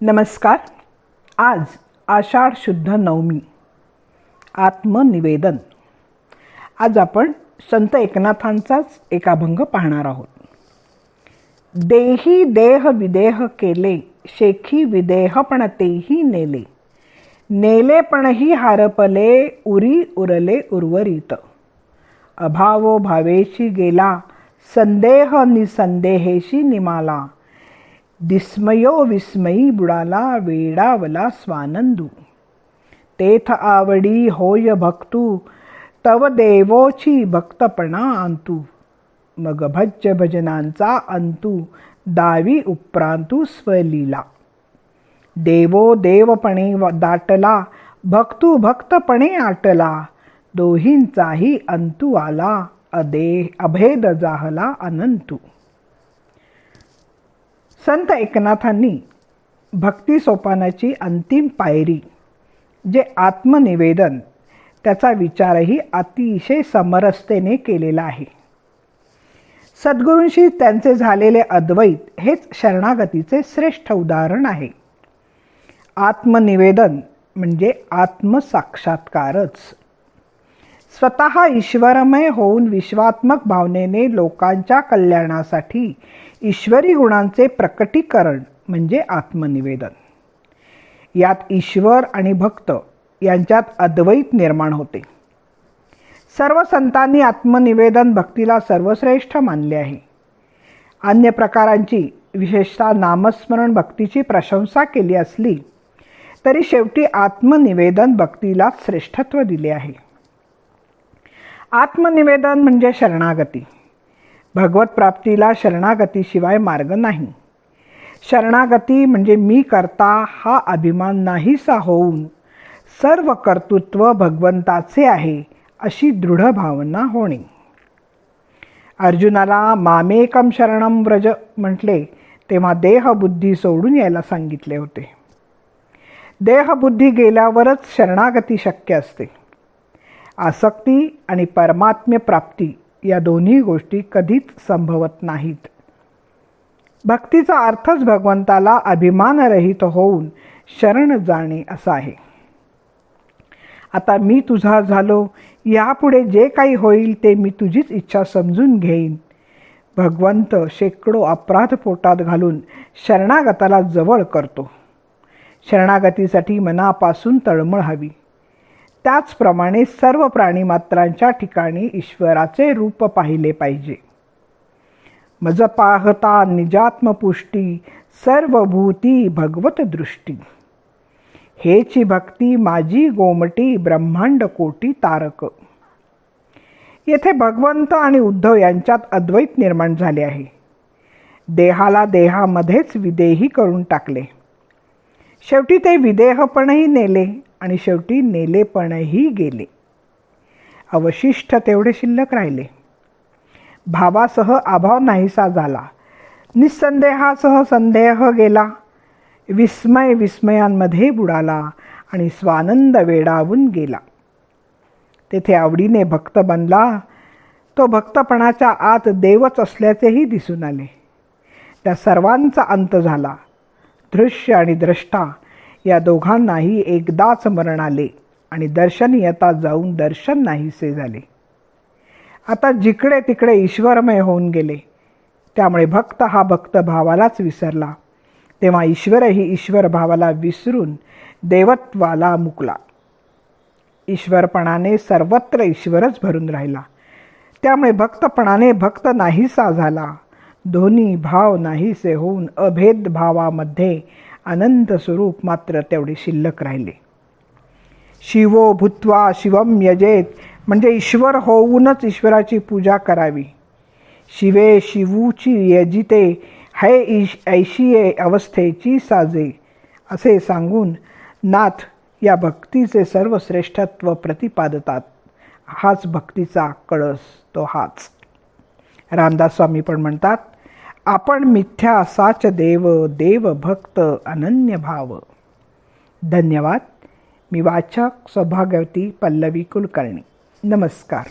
नमस्कार. आज आषाढ शुद्ध नवमी. आत्मनिवेदन. आज आपण संत एकनाथांचाच एक अभंग पाहणार आहोत. देही देह विदेह केले शेखी विदेह पण तेही नेले. नेले पणही हारपले उरी उरले उर्वरित. अभावो भावेशी गेला संदेह निसंदेहेशी निमाला. दिस्मयो विस्मयी बुडाला वेडावला स्वानंदू। तेथ आवडी होय भक्तू तव देवोची भक्तपणा अंतू मग भज्य भजनांचा अंतू दावी उपरांतू स्वलीला। देवो देवपणे दाटला भक्तू भक्तपणे आटला। दोहींचाही अंतू आला अदे अभेद जाहला अनंतू। संत एकनाथांनी भक्ती सोपानाची अंतिम पायरी जे आत्मनिवेदन त्याचा विचारही अतिशय समरसतेने केलेला आहे. सद्गुरूंशी त्यांचे झालेले अद्वैत हेच शरणागतीचे श्रेष्ठ उदाहरण आहे. आत्मनिवेदन म्हणजे आत्मसाक्षात्कारच. स्वतः ईश्वरमय होऊन विश्वात्मक भावनेने लोकांच्या कल्याणासाठी ईश्वरी गुणांचे प्रकटीकरण म्हणजे आत्मनिवेदन. यात ईश्वर आणि भक्त यांच्यात अद्वैत निर्माण होते. सर्व संतांनी आत्मनिवेदन भक्तीला सर्वश्रेष्ठ मानले आहे. अन्य प्रकारांची विशेषतः नामस्मरण भक्तीची प्रशंसा केली असली तरी शेवटी आत्मनिवेदन भक्तीला श्रेष्ठत्व दिले आहे. आत्मनिवेदन म्हणजे शरणागती. भगवत प्राप्तीला शरणागतीशिवाय मार्ग नाही. शरणागती म्हणजे मी करता हा अभिमान नाहीसा होऊन सर्व कर्तृत्व भगवंताचे आहे अशी दृढ भावना होणे. अर्जुनाला मामेकम शरणम व्रज म्हटले तेव्हा देहबुद्धी सोडून यायला सांगितले होते. देहबुद्धी गेल्यावरच शरणागती शक्य असते. आसक्ती आणि परमात्म्य प्राप्ती या दोन्ही गोष्टी कधीच संभवत नाहीत. भक्तीचा अर्थच भगवंताला अभिमानरहित होऊन शरण जाणे असा आहे. आता मी तुझा झालो यापुढे जे काही होईल ते मी तुझीच इच्छा समजून घेईन. भगवंत शेकडो अपराध पोटात घालून शरणागताला जवळ करतो. शरणागतीसाठी मनापासून तळमळ हवी. त्याचप्रमाणे सर्व प्राणीमात्रांच्या ठिकाणी ईश्वराचे रूप पाहिले पाहिजे. मज पाहता निजात्मपुष्टी सर्व भूती भगवत दृष्टी हेची भक्ती माझी गोमटी ब्रह्मांड कोटी तारक. येथे भगवंत आणि उद्धव यांच्यात अद्वैत निर्माण झाले आहे. देहाला देहामध्येच विदेही करून टाकले. शेवटी ते विदेहपणही नेले. आणि शेवटी नेलेपणही गेले. अवशिष्ट तेवढे शिल्लक राहिले. भावासह अभाव नाहीसा झाला. निसंदेहासह संदेह गेला. विस्मय विस्मयांमध्ये बुडाला आणि स्वानंद वेडावून गेला. तेथे आवडीने भक्त बनला. तो भक्तपणाच्या आत देवच असल्याचेही दिसून आले. त्या सर्वांचा अंत झाला. दृश्य आणि द्रष्टा या दोघांनाही एकदाच मरण आले आणि दर्शन येता जाऊन दर्शन नाहीसे झाले. आता जिकडे तिकडे ईश्वरमय होऊन गेले. त्यामुळे भक्त हा भक्त भावालाच विसरला. तेव्हा ईश्वरही ईश्वर भावाला विसरून देवत्वाला मुकला. ईश्वरपणाने सर्वत्र ईश्वरच भरून राहिला. त्यामुळे भक्तपणाने भक्त नाहीसा झाला. दोन्ही भाव नाहीसे होऊन अभेद भावामध्ये अनंत स्वरूप मात्र तेवढे शिल्लक राहिले. शिवो भूत्वा शिवम यजेत म्हणजे ईश्वर होऊनच ईश्वराची पूजा करावी. शिवे शिवूची यजिते है ईश ऐशिये अवस्थेची साजे असे सांगून नाथ या भक्तीचे सर्व श्रेष्ठत्व प्रतिपादतात. हाच भक्तीचा कळस तो हाच. रामदास स्वामी पण म्हणतात आपण मिथ्या साच देव देव भक्त अनन्य भाव. धन्यवाद. मी वाचक सौभाग्यवती पल्लवी कुलकर्णी. नमस्कार.